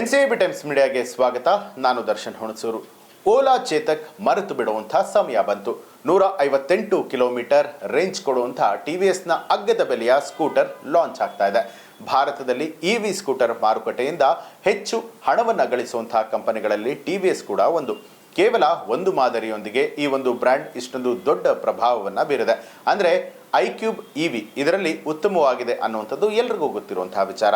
N C B times ಮೀಡಿಯಾಗೆ ಸ್ವಾಗತ. ನಾನು ದರ್ಶನ್ ಹುಣಸೂರು. ಓಲಾ ಚೇತಕ್ ಮರೆತು ಬಿಡುವಂಥ ಸಮಯ ಬಂತು. ನೂರ ಐವತ್ತೆಂಟು ಕಿಲೋಮೀಟರ್ ರೇಂಜ್ ಕೊಡುವಂಥ ಟಿ ವಿ ಎಸ್ನ ಅಗ್ಗದ ಬೆಲೆಯ ಸ್ಕೂಟರ್ ಲಾಂಚ್ ಆಗ್ತಾ ಇದೆ. ಭಾರತದಲ್ಲಿ ಇ ವಿ ಸ್ಕೂಟರ್ ಮಾರುಕಟ್ಟೆಯಿಂದ ಹೆಚ್ಚು ಹಣವನ್ನು ಗಳಿಸುವಂತಹ ಕಂಪನಿಗಳಲ್ಲಿ ಟಿ ವಿ ಎಸ್ ಕೂಡ ಒಂದು. ಕೇವಲ ಒಂದು ಮಾದರಿಯೊಂದಿಗೆ ಈ ಒಂದು ಬ್ರ್ಯಾಂಡ್ ಇಷ್ಟೊಂದು ದೊಡ್ಡ ಪ್ರಭಾವವನ್ನು ಬೀರಿದೆ. ಅಂದರೆ ಐಕ್ಯೂಬ್ ಇ ವಿ ಇದರಲ್ಲಿ ಉತ್ತಮವಾಗಿದೆ ಅನ್ನುವಂಥದ್ದು ಎಲ್ರಿಗೂ ಗೊತ್ತಿರುವಂತಹ ವಿಚಾರ.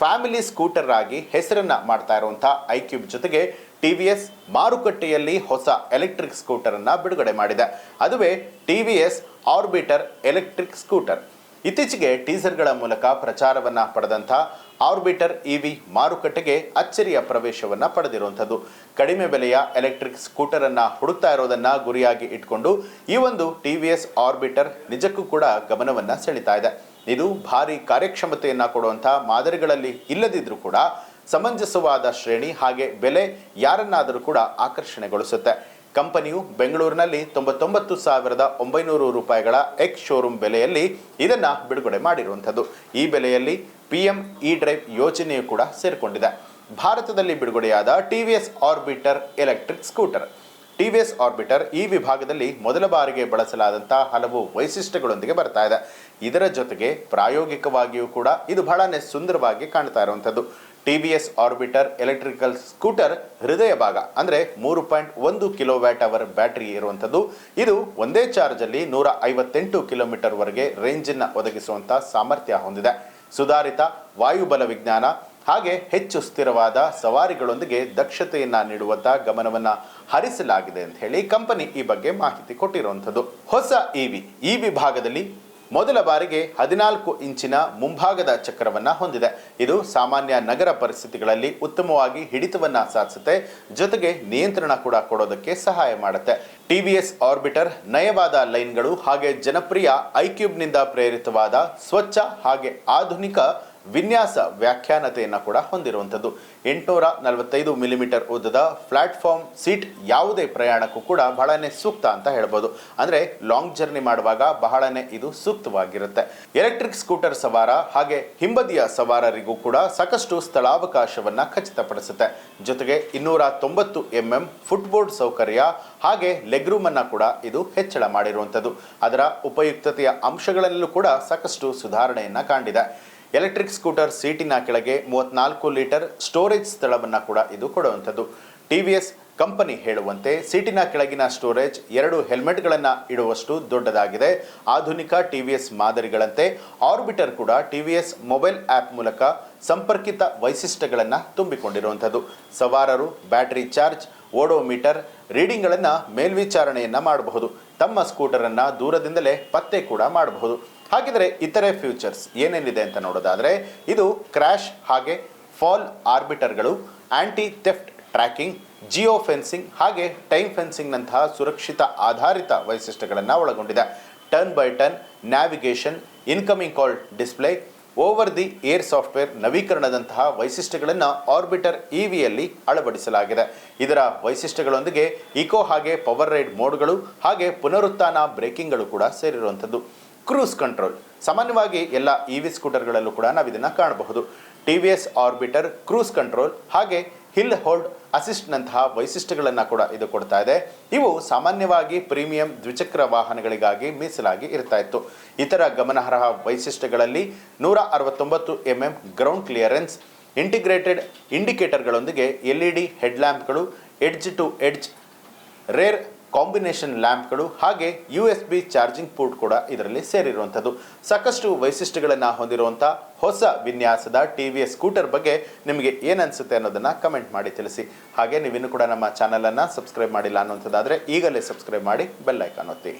ಫ್ಯಾಮಿಲಿ ಸ್ಕೂಟರ್ ಆಗಿ ಹೆಸರನ್ನ ಮಾಡ್ತಾ ಇರುವಂತಹ ಐಕ್ಯೂಬ್ ಜೊತೆಗೆ ಟಿ ವಿ ಎಸ್ ಮಾರುಕಟ್ಟೆಯಲ್ಲಿ ಹೊಸ ಎಲೆಕ್ಟ್ರಿಕ್ ಸ್ಕೂಟರ್ ಅನ್ನ ಬಿಡುಗಡೆ ಮಾಡಿದೆ. ಅದುವೇ T V S orbiter electric scooter. ಇತ್ತೀಚೆಗೆ ಟೀಸರ್ಗಳ ಮೂಲಕ ಪ್ರಚಾರವನ್ನ ಪಡೆದಂಥ ಆರ್ಬಿಟರ್ ಇವಿ ಮಾರುಕಟ್ಟೆಗೆ ಅಚ್ಚರಿಯ ಪ್ರವೇಶವನ್ನ ಪಡೆದಿರುವಂಥದ್ದು. ಕಡಿಮೆ ಬೆಲೆಯ ಎಲೆಕ್ಟ್ರಿಕ್ ಸ್ಕೂಟರ್ ಅನ್ನ ಹುಡುಕ್ತಾ ಇರೋದನ್ನ ಗುರಿಯಾಗಿ ಇಟ್ಕೊಂಡು ಈ ಒಂದು ಟಿ ವಿ ಎಸ್ ಆರ್ಬಿಟರ್ ನಿಜಕ್ಕೂ ಕೂಡ ಗಮನವನ್ನ ಸೆಳೀತಾ ಇದೆ. ಇದು ಭಾರಿ ಕಾರ್ಯಕ್ಷಮತೆಯನ್ನು ಕೊಡುವಂಥ ಮಾದರಿಗಳಲ್ಲಿ ಇಲ್ಲದಿದ್ದರೂ ಕೂಡ ಸಮಂಜಸವಾದ ಶ್ರೇಣಿ ಹಾಗೆ ಬೆಲೆ ಯಾರನ್ನಾದರೂ ಕೂಡ ಆಕರ್ಷಣೆಗೊಳಿಸುತ್ತೆ. ಕಂಪನಿಯು ಬೆಂಗಳೂರಿನಲ್ಲಿ ತೊಂಬತ್ತೊಂಬತ್ತು ಸಾವಿರದ ಒಂಬೈನೂರು ರೂಪಾಯಿಗಳ ಎಕ್ಸ್ ಶೋರೂಮ್ ಬೆಲೆಯಲ್ಲಿ ಇದನ್ನ ಬಿಡುಗಡೆ ಮಾಡಿರುವಂಥದ್ದು. ಈ ಬೆಲೆಯಲ್ಲಿ ಪಿ ಎಂ ಇ ಡ್ರೈವ್ ಯೋಜನೆಯು ಕೂಡ ಸೇರಿಕೊಂಡಿದೆ. ಭಾರತದಲ್ಲಿ ಬಿಡುಗಡೆಯಾದ T V S orbiter electric scooter. T V S orbiter ಈ ವಿಭಾಗದಲ್ಲಿ ಮೊದಲ ಬಾರಿಗೆ ಬಳಸಲಾದಂಥ ಹಲವು ವೈಶಿಷ್ಟ್ಯಗಳೊಂದಿಗೆ ಬರ್ತಾ ಇದೆ. ಇದರ ಜೊತೆಗೆ ಪ್ರಾಯೋಗಿಕವಾಗಿಯೂ ಕೂಡ ಇದು ಬಹಳನೇ ಸುಂದರವಾಗಿ ಕಾಣ್ತಾ ಇರುವಂಥದ್ದು. T V S orbiter electrical scooter ಹೃದಯ ಭಾಗ, ಅಂದರೆ ಮೂರು ಪಾಯಿಂಟ್ ಒಂದು ಕಿಲೋ ವ್ಯಾಟ್ ಅವರ್ ಬ್ಯಾಟರಿ ಇರುವಂಥದ್ದು. ಇದು ಒಂದೇ ಚಾರ್ಜಲ್ಲಿ ನೂರ ಐವತ್ತೆಂಟು ಕಿಲೋಮೀಟರ್ವರೆಗೆ ರೇಂಜನ್ನು ಒದಗಿಸುವಂಥ ಸಾಮರ್ಥ್ಯ ಹೊಂದಿದೆ. ಸುಧಾರಿತ ವಾಯುಬಲ ವಿಜ್ಞಾನ ಹಾಗೆ ಹೆಚ್ಚು ಸ್ಥಿರವಾದ ಸವಾರಿಗಳೊಂದಿಗೆ ದಕ್ಷತೆಯನ್ನು ನೀಡುವಂಥ ಗಮನವನ್ನು ಹರಿಸಲಾಗಿದೆ ಅಂತ ಹೇಳಿ ಕಂಪನಿ ಈ ಬಗ್ಗೆ ಮಾಹಿತಿ ಕೊಟ್ಟಿರುವಂಥದ್ದು. ಹೊಸ ಇವಿ ಈ ವಿಭಾಗದಲ್ಲಿ ಮೊದಲ ಬಾರಿಗೆ ಹದಿನಾಲ್ಕು ಇಂಚಿನ ಮುಂಭಾಗದ ಚಕ್ರವನ್ನ ಹೊಂದಿದೆ. ಇದು ಸಾಮಾನ್ಯ ನಗರ ಪರಿಸ್ಥಿತಿಗಳಲ್ಲಿ ಉತ್ತಮವಾಗಿ ಹಿಡಿತವನ್ನು ಸಾಧಿಸುತ್ತೆ. ಜೊತೆಗೆ ನಿಯಂತ್ರಣ ಕೂಡ ಕೊಡೋದಕ್ಕೆ ಸಹಾಯ ಮಾಡುತ್ತೆ. ಟಿವಿಎಸ್ ಆರ್ಬಿಟರ್ ನಯವಾದ ಲೈನ್ಗಳು ಹಾಗೆ ಜನಪ್ರಿಯ ಐಕ್ಯೂಬ್ನಿಂದ ಪ್ರೇರಿತವಾದ ಸ್ವಚ್ಛ ಹಾಗೆ ಆಧುನಿಕ ವಿನ್ಯಾಸ ವ್ಯಾಖ್ಯಾನತೆಯನ್ನು ಕೂಡ ಹೊಂದಿರುವಂಥದ್ದು. ಎಂಟುನೂರ ನಲವತ್ತೈದು ಮಿಲಿಮೀಟರ್ ಉದ್ದದ ಪ್ಲಾಟ್ಫಾರ್ಮ್ ಸೀಟ್ ಯಾವುದೇ ಪ್ರಯಾಣಕ್ಕೂ ಕೂಡ ಬಹಳನೇ ಸೂಕ್ತ ಅಂತ ಹೇಳ್ಬೋದು. ಅಂದರೆ ಲಾಂಗ್ ಜರ್ನಿ ಮಾಡುವಾಗ ಬಹಳನೇ ಇದು ಸೂಕ್ತವಾಗಿರುತ್ತೆ. ಎಲೆಕ್ಟ್ರಿಕ್ ಸ್ಕೂಟರ್ ಸವಾರ ಹಾಗೆ ಹಿಂಬದಿಯ ಸವಾರರಿಗೂ ಕೂಡ ಸಾಕಷ್ಟು ಸ್ಥಳಾವಕಾಶವನ್ನು ಖಚಿತಪಡಿಸುತ್ತೆ. ಜೊತೆಗೆ ಇನ್ನೂರ ತೊಂಬತ್ತು ಎಂ ಎಂ ಫುಟ್ಬೋರ್ಡ್ ಸೌಕರ್ಯ ಹಾಗೆ ಲೆಗ್ ರೂಮ್ ಅನ್ನ ಕೂಡ ಇದು ಹೆಚ್ಚಳ ಮಾಡಿರುವಂಥದ್ದು. ಅದರ ಉಪಯುಕ್ತತೆಯ ಅಂಶಗಳಲ್ಲೂ ಕೂಡ ಸಾಕಷ್ಟು ಸುಧಾರಣೆಯನ್ನು ಕಂಡಿದೆ ಎಲೆಕ್ಟ್ರಿಕ್ ಸ್ಕೂಟರ್ ಸೀಟಿನ ಕೆಳಗೆ ಮೂವತ್ನಾಲ್ಕು ಲೀಟರ್ ಸ್ಟೋರೇಜ್ ಸ್ಥಳವನ್ನು ಕೂಡ ಇದು ಕೊಡುವಂಥದ್ದು. ಟಿ ವಿ ಎಸ್ ಕಂಪನಿ ಹೇಳುವಂತೆ ಸೀಟಿನ ಕೆಳಗಿನ ಸ್ಟೋರೇಜ್ ಎರಡು ಹೆಲ್ಮೆಟ್ಗಳನ್ನು ಇಡುವಷ್ಟು ದೊಡ್ಡದಾಗಿದೆ. ಆಧುನಿಕ ಟಿ ವಿ ಎಸ್ ಮಾದರಿಗಳಂತೆ ಆರ್ಬಿಟರ್ ಕೂಡ T V S mobile app ಮೂಲಕ ಸಂಪರ್ಕಿತ ವೈಶಿಷ್ಟ್ಯಗಳನ್ನು ತುಂಬಿಕೊಂಡಿರುವಂಥದ್ದು. ಸವಾರರು, ಬ್ಯಾಟರಿ ಚಾರ್ಜ್, ಓಡೋಮೀಟರ್, ರೀಡಿಂಗ್ಗಳನ್ನು ಮೇಲ್ವಿಚಾರಣೆಯನ್ನು ಮಾಡಬಹುದು. ತಮ್ಮ ಸ್ಕೂಟರನ್ನು ದೂರದಿಂದಲೇ ಪತ್ತೆ ಕೂಡ ಮಾಡಬಹುದು. ಹಾಗಿದ್ರೆ ಇತರೆ ಫ್ಯೂಚರ್ಸ್ ಏನೇನಿದೆ ಅಂತ ನೋಡೋದಾದರೆ, ಇದು ಕ್ರ್ಯಾಶ್ ಹಾಗೆ fall ಆರ್ಬಿಟರ್ಗಳು, anti theft tracking, geo fencing ಹಾಗೆ ಟೈಮ್ ಫೆನ್ಸಿಂಗ್ನಂತಹ ಸುರಕ್ಷಿತ ಆಧಾರಿತ ವೈಶಿಷ್ಟ್ಯಗಳನ್ನು ಒಳಗೊಂಡಿದೆ. Turn by turn, navigation, incoming call display over the air software ನವೀಕರಣದಂತಹ ವೈಶಿಷ್ಟ್ಯಗಳನ್ನು ಆರ್ಬಿಟರ್ ಇವಿಯಲ್ಲಿ ವಿಯಲ್ಲಿ ಅಳವಡಿಸಲಾಗಿದೆ. ಇದರ ವೈಶಿಷ್ಟ್ಯಗಳೊಂದಿಗೆ ಇಕೋ ಹಾಗೆ ಪವರ್ ರೈಡ್ ಮೋಡ್ಗಳು ಹಾಗೆ ಪುನರುತ್ಥಾನ ಬ್ರೇಕಿಂಗ್ಗಳು ಕೂಡ ಸೇರಿರುವಂಥದ್ದು. ಕ್ರೂಸ್ ಕಂಟ್ರೋಲ್ ಸಾಮಾನ್ಯವಾಗಿ ಎಲ್ಲ ಇ ವಿ ಸ್ಕೂಟರ್ಗಳಲ್ಲೂ ಕೂಡ ನಾವು ಇದನ್ನು ಕಾಣಬಹುದು. T V S orbiter cruise control ಹಾಗೆ ಹಿಲ್ ಹೋಲ್ಡ್ ಅಸಿಸ್ಟ್ನಂತಹ ವೈಶಿಷ್ಟ್ಯಗಳನ್ನು ಕೂಡ ಇದು ಕೊಡ್ತಾ ಇದೆ. ಇವು ಸಾಮಾನ್ಯವಾಗಿ ಪ್ರೀಮಿಯಂ ದ್ವಿಚಕ್ರ ವಾಹನಗಳಿಗಾಗಿ ಮೀಸಲಾಗಿ ಇರ್ತಾ ಇತ್ತು. ಇತರ ಗಮನಾರ್ಹ ವೈಶಿಷ್ಟ್ಯಗಳಲ್ಲಿ ನೂರ ಅರವತ್ತೊಂಬತ್ತು M M ground clearance integrated ಇಂಡಿಕೇಟರ್ಗಳೊಂದಿಗೆ L E D ಹೆಡ್ಲ್ಯಾಂಪ್ಗಳು edge to edge rear combination ಲ್ಯಾಂಪ್ಗಳು ಹಾಗೆ U S B charging port ಕೂಡ ಇದರಲ್ಲಿ ಸೇರಿರುವಂಥದ್ದು. ಸಾಕಷ್ಟು ವೈಶಿಷ್ಟ್ಯಗಳನ್ನು ಹೊಂದಿರುವಂಥ ಹೊಸ ವಿನ್ಯಾಸದ ಟಿ ವಿ ಎಸ್ ಸ್ಕೂಟರ್ ಬಗ್ಗೆ ನಿಮಗೆ ಏನನ್ಸುತ್ತೆ ಅನ್ನೋದನ್ನು ಕಮೆಂಟ್ ಮಾಡಿ ತಿಳಿಸಿ. ಹಾಗೆ ನೀವಿನ್ನೂ ಕೂಡ ನಮ್ಮ ಚಾನಲನ್ನು ಸಬ್ಸ್ಕ್ರೈಬ್ ಮಾಡಿಲ್ಲ ಅನ್ನುವಂಥದ್ದಾದರೆ ಈಗಲೇ ಸಬ್ಸ್ಕ್ರೈಬ್ ಮಾಡಿ ಬೆಲ್ ಐಕಾನ್ ಒತ್ತಿ.